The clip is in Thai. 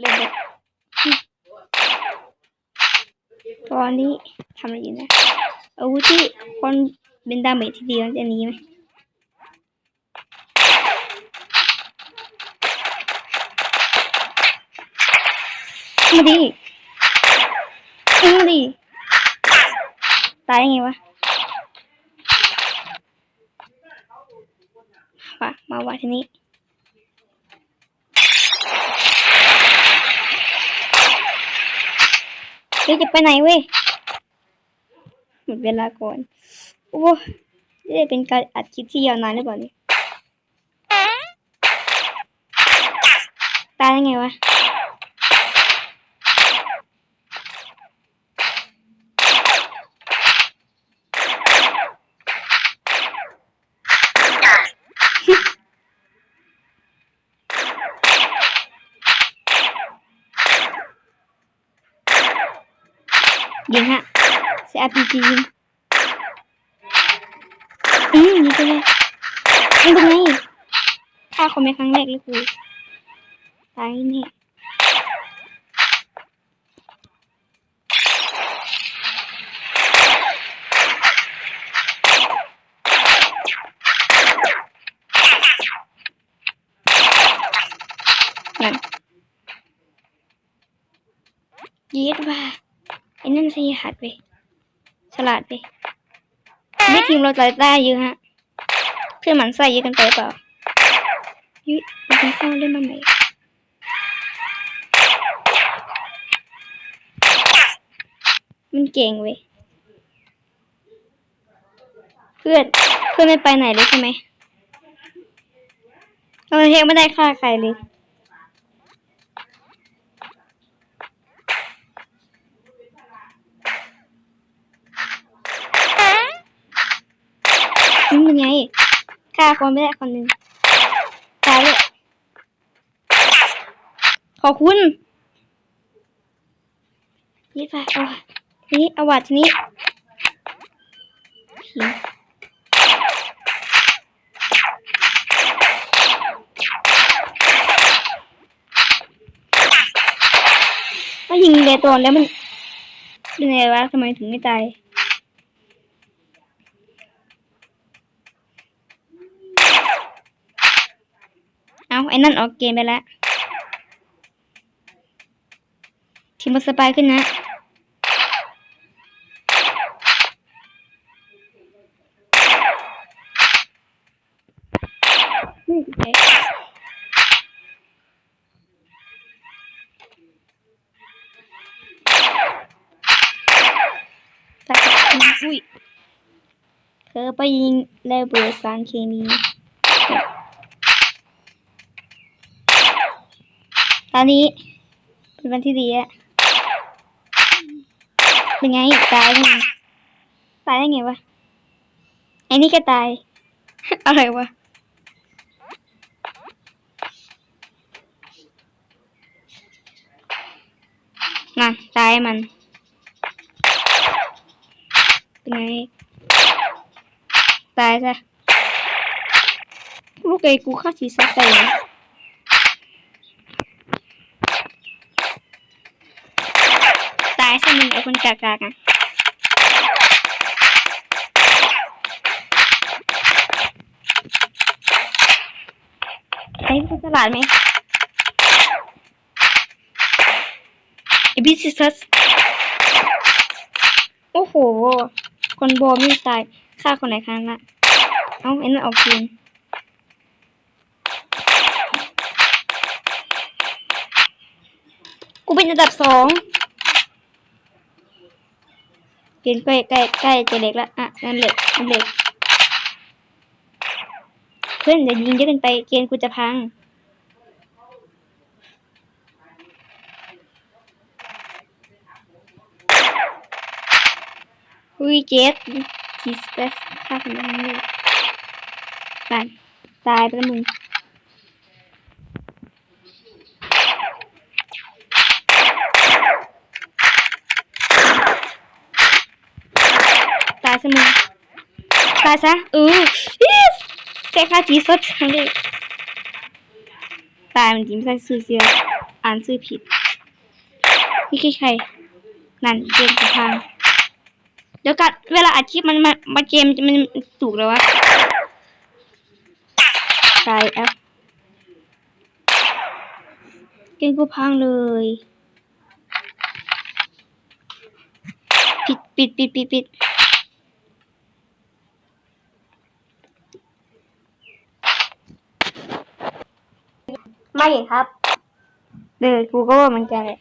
เล่นเลยตอนนี้ทำอะไรอยู่นะอาวุธที่คนเป็นดาเมจที่ดีมันจะหนี้ไหมมาดิมาดิตายยังไงวะวะมาวะทีนี้ เฮ้ยจะไปไหนเว้ยหมดเวลาก่อน โอ้นี่จะเป็นการอัดคลิปที่ยาวนานหรือเปล่าเนี่ยตายได้ไงวะ ยิงฮะใช้ RPG ยิงอืมยิงไปเลยยิงตรงไหนฆ่าคนเป็นครั้งแรกเลยกูตายแน่นั่นยีดว่า อ้นั่นสยหัดไปฉลาดไปไม่ทีมเราใจได้เยอะฮะ เพื่อนหมันใส่เยอะกันไปเปล่ายุยมันเข้าเล่นมาใหม่มันเก่งเว้ยเพื่อนเพื่อนไม่ไปไหนเลยใช่ไหมเราเทไม่ได้ฆ่าใครเลย นี่เป็นไงฆ่าคนไม่ได้คนหนึ่งตายเลยขอบคุณนี่ไปเอาทีนี้เอาวัดทีนี้หินก็ยิงเลยตัวแล้วมันเป็นไงวะทำไมถึงไม่ตาย เอาไอ้นั่นออกเกมไปแล้วทีมสบายขึ้นนะไม่โอเคแต่อุ้ยเธอไปยิงระเบิดสารเคมี ตอนนี้ เป็นวันที่ดีอะเป็นไงตายไงตายได้ไงวะไอ้นี่ก็ตาย อะไรวะน่ะตายมันเป็นไงตายซะลูกไอ้กูฆ่าสีสัตว์ไปเลย ตายซะมึงไอ้คนกากากอะไอ้คุณฉลาดไหมไอ้บิสซัสโอ้โห คนบอไม่ตายฆ่าคนไหนครั้งละเอ้าไอ้นั่นออกเกมกูเป็นอันดับสอง เกณฑ์ใกล้ใกล้ใกล้จะเล็กละอะนั่นเหล็กนั่นเหล็กเพื่อนอย่ายิงเยอะเกินไปเกณฑ์กูจะพังอุ้ยเจสทีสเตสฆ่าคนนั้นเลยตายตายไปแล้วมึง ตายซะมึง ตายซะเออแค่ค่าจีสดครั้งเดียวตายมันจิ้มใส่สูเสียอ่านชื่อผิดนี่คือใคร นั่นเกมจะพังเดี๋ยวกันเวลาอัดคลิปมันมามาเกมมันถูกแล้ววะตายแอปเกมกูพังเลยปิดปิดปิดปิดปิด ครับเออกูก็ว่ามันจะแหละ